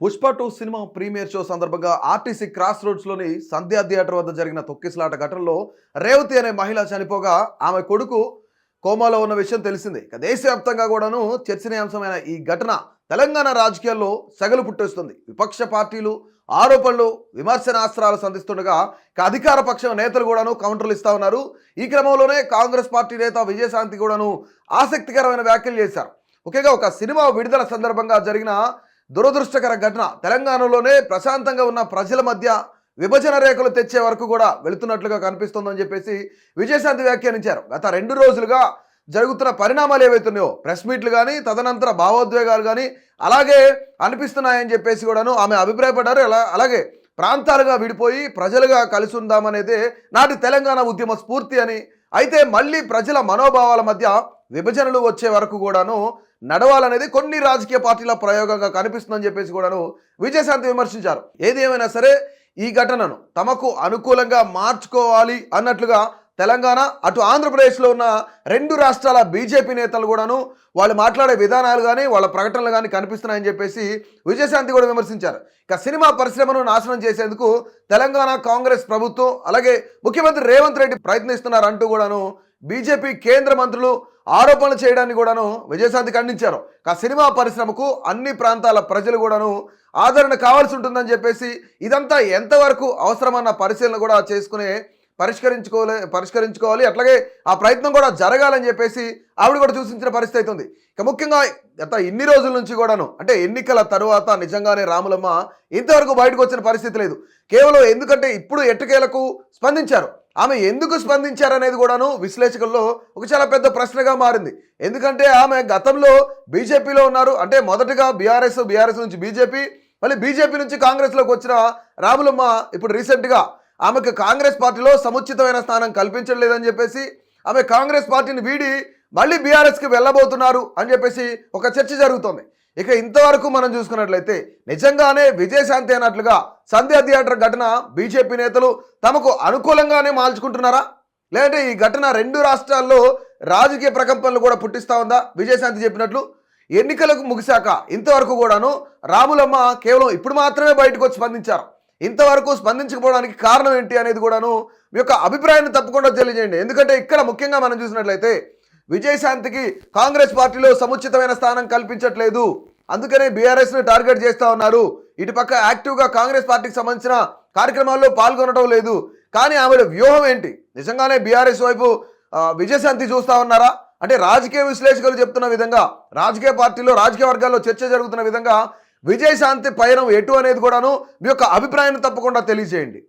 Pushpa two cinema premiere show సందర్భంగా RTC cross రోడ్స్లోని Sandhya theatre వద్ద జరిగిన తొక్కిసలాట ఘటనలో రేవతి అనే మహిళ చనిపోగా ఆమె కొడుకు కోమాలో ఉన్న విషయం తెలిసింది. ఇక దేశవ్యాప్తంగా కూడాను చర్చనీయాంశమైన ఈ ఘటన తెలంగాణ రాజకీయాల్లో సగలు పుట్టేస్తుంది. విపక్ష పార్టీలు ఆరోపణలు విమర్శనాస్త్రాలు సంధిస్తుండగా ఇక అధికార పక్షం నేతలు కూడాను కౌంటర్లు ఇస్తా ఉన్నారు. ఈ క్రమంలోనే కాంగ్రెస్ పార్టీ నేత విజయశాంతి కూడాను ఆసక్తికరమైన వ్యాఖ్యలు చేశారు. ముఖ్యంగా ఒక సినిమా విడుదల సందర్భంగా జరిగిన దురదృష్టకర ఘటన. తెలంగాణలోనే ప్రశాంతంగా ఉన్న ప్రజల మధ్య విభజన రేఖలు తెచ్చే వరకు కూడా వెళుతున్నట్లుగా కనిపిస్తోందని చెప్పేసి విజయశాంతి వ్యాఖ్యానించారు. గత రెండు రోజులుగా జరుగుతున్న పరిణామాలు ఏవైతున్నాయో ప్రెస్ మీట్లు కానీ తదనంతర భావోద్వేగాలు కానీ అలాగే అనిపిస్తున్నాయని చెప్పేసి కూడాను ఆమె అభిప్రాయపడ్డారు. అలా అలాగే ప్రాంతాలుగా విడిపోయి ప్రజలుగా కలిసి ఉందామనేదే నాటి తెలంగాణ ఉద్యమ స్ఫూర్తి అని. అయితే మళ్ళీ ప్రజల మనోభావాల మధ్య విభజనలు వచ్చే వరకు కూడాను నడవాలనేది కొన్ని రాజకీయ పార్టీల ప్రయోగంగా కనిపిస్తుందని చెప్పేసి కూడాను విజయశాంతి విమర్శించారు. ఏది ఏమైనా సరే ఈ ఘటనను తమకు అనుకూలంగా మార్చుకోవాలి అన్నట్లుగా తెలంగాణ అటు ఆంధ్రప్రదేశ్లో ఉన్న రెండు రాష్ట్రాల బీజేపీ నేతలు కూడాను వాళ్ళు మాట్లాడే విధానాలు కానీ వాళ్ళ ప్రకటనలు కానీ కనిపిస్తున్నాయని చెప్పేసి విజయశాంతి కూడా విమర్శించారు. ఇక సినిమా పరిశ్రమను నాశనం చేసేందుకు తెలంగాణ కాంగ్రెస్ ప్రభుత్వం అలాగే ముఖ్యమంత్రి రేవంత్ రెడ్డి ప్రయత్నిస్తున్నారంటూ కూడాను బీజేపీ కేంద్ర మంత్రులు ఆరోపణలు చేయడాన్ని కూడాను విజయశాంతి ఖండించారు. ఆ సినిమా పరిశ్రమకు అన్ని ప్రాంతాల ప్రజలు కూడాను ఆదరణ కావాల్సి ఉంటుందని చెప్పేసి ఇదంతా ఎంతవరకు అవసరమన్న పరిశీలన కూడా చేసుకునే పరిష్కరించుకోలే పరిష్కరించుకోవాలి. అట్లాగే ఆ ప్రయత్నం కూడా జరగాలని చెప్పేసి ఆవిడ కూడా సూచించిన పరిస్థితి అవుతుంది ఇక ముఖ్యంగా గత ఇన్ని రోజుల నుంచి కూడాను అంటే ఎన్నికల తరువాత నిజంగానే రాములమ్మ ఇంతవరకు బయటకు వచ్చిన పరిస్థితి లేదు. కేవలం ఎందుకంటే ఇప్పుడు ఎట్టకేలకు స్పందించారు. ఆమె ఎందుకు స్పందించారనేది కూడాను విశ్లేషకుల్లో ఒక చాలా పెద్ద ప్రశ్నగా మారింది. ఎందుకంటే ఆమె గతంలో బీజేపీలో ఉన్నారు. అంటే మొదటగా బీఆర్ఎస్ బీఆర్ఎస్ నుంచి బీజేపీ మళ్ళీ బీజేపీ నుంచి కాంగ్రెస్లోకి వచ్చిన రాములమ్మ ఇప్పుడు రీసెంట్గా ఆమెకు కాంగ్రెస్ పార్టీలో సముచితమైన స్థానం కల్పించడం లేదని చెప్పేసి ఆమె కాంగ్రెస్ పార్టీని వీడి మళ్ళీ బీఆర్ఎస్కి వెళ్ళబోతున్నారు అని చెప్పేసి ఒక చర్చ జరుగుతోంది. ఇక ఇంతవరకు మనం చూసుకున్నట్లయితే నిజంగానే విజయశాంతి అన్నట్లుగా సంధ్యా థియేటర్ ఘటన బీజేపీ నేతలు తమకు అనుకూలంగానే మార్చుకుంటున్నారా లేదంటే ఈ ఘటన రెండు రాష్ట్రాల్లో రాజకీయ ప్రకంపనలు కూడా పుట్టిస్తా ఉందా? విజయశాంతి చెప్పినట్లు ఎన్నికలకు ముగిశాక ఇంతవరకు కూడాను రాములమ్మ కేవలం ఇప్పుడు మాత్రమే బయటకు వచ్చి స్పందించారు. ఇంతవరకు స్పందించకపోవడానికి కారణం ఏంటి అనేది కూడాను మీ యొక్క అభిప్రాయాన్ని తప్పకుండా తెలియజేయండి. ఎందుకంటే ఇక్కడ ముఖ్యంగా మనం చూసినట్లయితే విజయశాంతికి కాంగ్రెస్ పార్టీలో సముచితమైన స్థానం కల్పించట్లేదు. అందుకనే బీఆర్ఎస్ను టార్గెట్ చేస్తూ ఉన్నారు. ఇటుపక్క యాక్టివ్గా కాంగ్రెస్ పార్టీకి సంబంధించిన కార్యక్రమాల్లో పాల్గొనడం లేదు. కానీ ఆవిడ వ్యూహం ఏంటి? నిజంగానే బీఆర్ఎస్ వైపు విజయశాంతి చూస్తా ఉన్నారా? అంటే రాజకీయ విశ్లేషకులు చెప్తున్న విధంగా రాజకీయ పార్టీలో రాజకీయ వర్గాల్లో చర్చ జరుగుతున్న విధంగా విజయశాంతి పయనం ఎటు అనేది కూడాను మీ యొక్క అభిప్రాయాన్ని తప్పకుండా తెలియజేయండి.